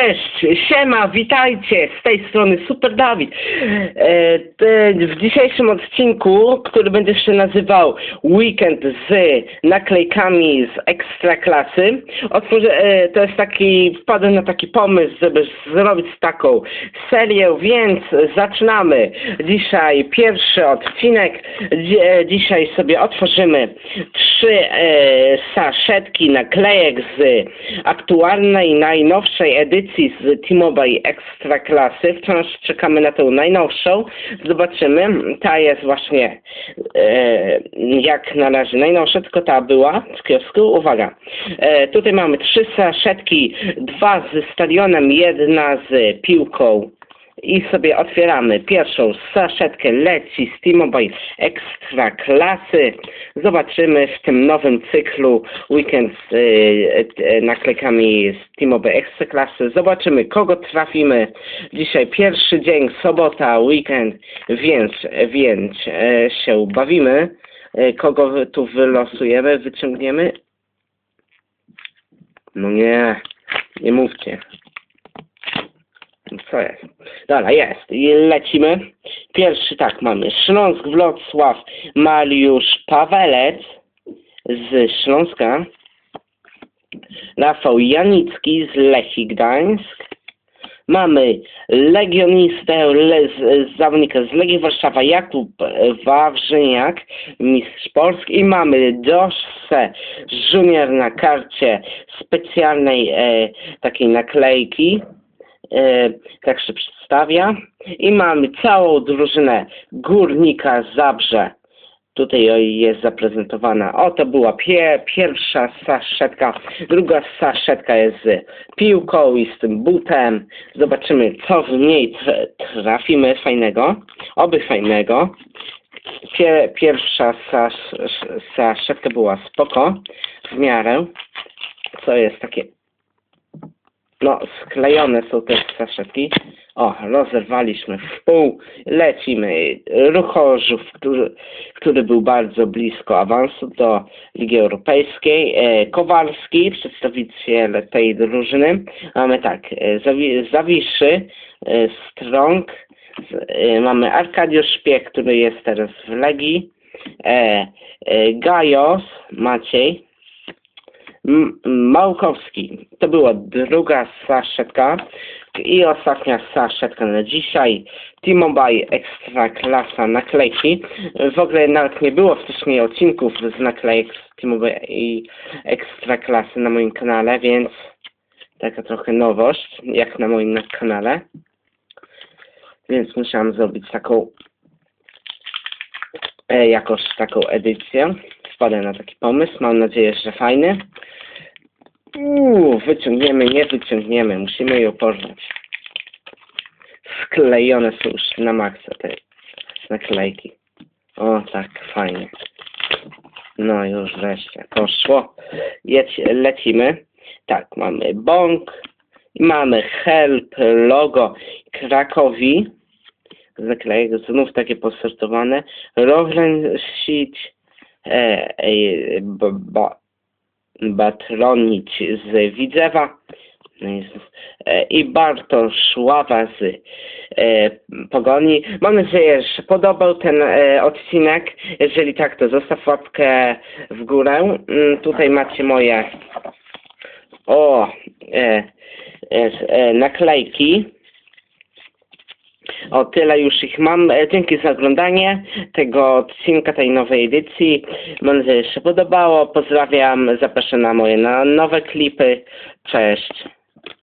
Cześć, siema, witajcie, z tej strony Super Dawid. E, w dzisiejszym odcinku, który będzie się nazywał Weekend z naklejkami z Ekstraklasy, otworzę, e, to jest taki, wpadłem na taki pomysł, żeby zrobić taką serię, więc zaczynamy. Dzisiaj pierwszy odcinek, e, dzisiaj sobie otworzymy trzy e, saszetki naklejek z aktualnej, najnowszej edycji z T-Mobile Extra Klasy. Wciąż czekamy na tę najnowszą. Zobaczymy. Ta jest właśnie e, jak na razie najnowsza, tylko ta była z kiosku. Uwaga. E, tutaj mamy trzy saszetki, dwa z stadionem, jedna z piłką i sobie otwieramy pierwszą saszetkę leci z T-Mobile Extra Klasy. Zobaczymy w tym nowym cyklu weekend z e, e, naklejkami z T-Mobile Extra Klasy. Zobaczymy kogo trafimy. Dzisiaj pierwszy dzień, sobota, weekend, więc, więc się bawimy. Kogo tu wylosujemy, wyciągniemy? No nie, nie mówcie. Co jest? Dobra, jest. I lecimy. Pierwszy tak mamy. Śląsk Wrocław Mariusz Pawelec z Śląska. Rafał Janicki z Lechii Gdańsk. Mamy legionistę le, z, zawodnika z Legii Warszawa Jakub Wawrzyniak, mistrz Polski i mamy Josze Junior na karcie specjalnej e, takiej naklejki tak się przedstawia. I mamy całą drużynę Górnika Zabrze. Tutaj jest zaprezentowana. O, to była pie, pierwsza saszetka. Druga saszetka jest z piłką i z tym butem. Zobaczymy, co w niej tr- trafimy fajnego. Oby fajnego. Pie, pierwsza sas, saszetka była spoko. W miarę. Co jest takie no, sklejone są te saszetki. O, rozerwaliśmy w pół. Lecimy. Ruchorzów, który, który był bardzo blisko awansu do Ligi Europejskiej. E, Kowalski, przedstawiciel tej drużyny. Mamy tak, e, Zawi Zawiszy, e, Strong. Mamy Arkadiusz Szpieg, który jest teraz w Legii. Gajos, Maciej. Małkowski. To była druga saszetka i ostatnia saszetka na dzisiaj. T-Mobile Extra Klasa naklejki. W ogóle nawet nie było wcześniej odcinków z naklejek T-Mobile i Extra Klasy na moim kanale, więc taka trochę nowość, jak na moim kanale. Więc musiałam zrobić taką e, jakoś taką edycję. Wpadłem na taki pomysł. Mam nadzieję, że fajny. Uuu, wyciągniemy, nie wyciągniemy. Musimy ją poznać. Sklejone są już na maksa te naklejki. O, tak, fajnie. No już wreszcie. Poszło. Jedź, lecimy. Tak, mamy bąk. Mamy help, logo Krakowi. Zaklejek znów takie posortowane. Rohren sieć. E, e, b, ba, Batronić z Widzewa no e, i Bartosz Ława z e, Pogoni. Mam nadzieję, że podobał ten e, odcinek. Jeżeli tak, to zostaw łapkę w górę. Mm, tutaj macie moje o naklejki. O tyle już ich mam. E, Dzięki za oglądanie tego odcinka, tej nowej edycji. Mam nadzieję, że się podobało. Pozdrawiam. Zapraszam na moje nowe klipy. Cześć.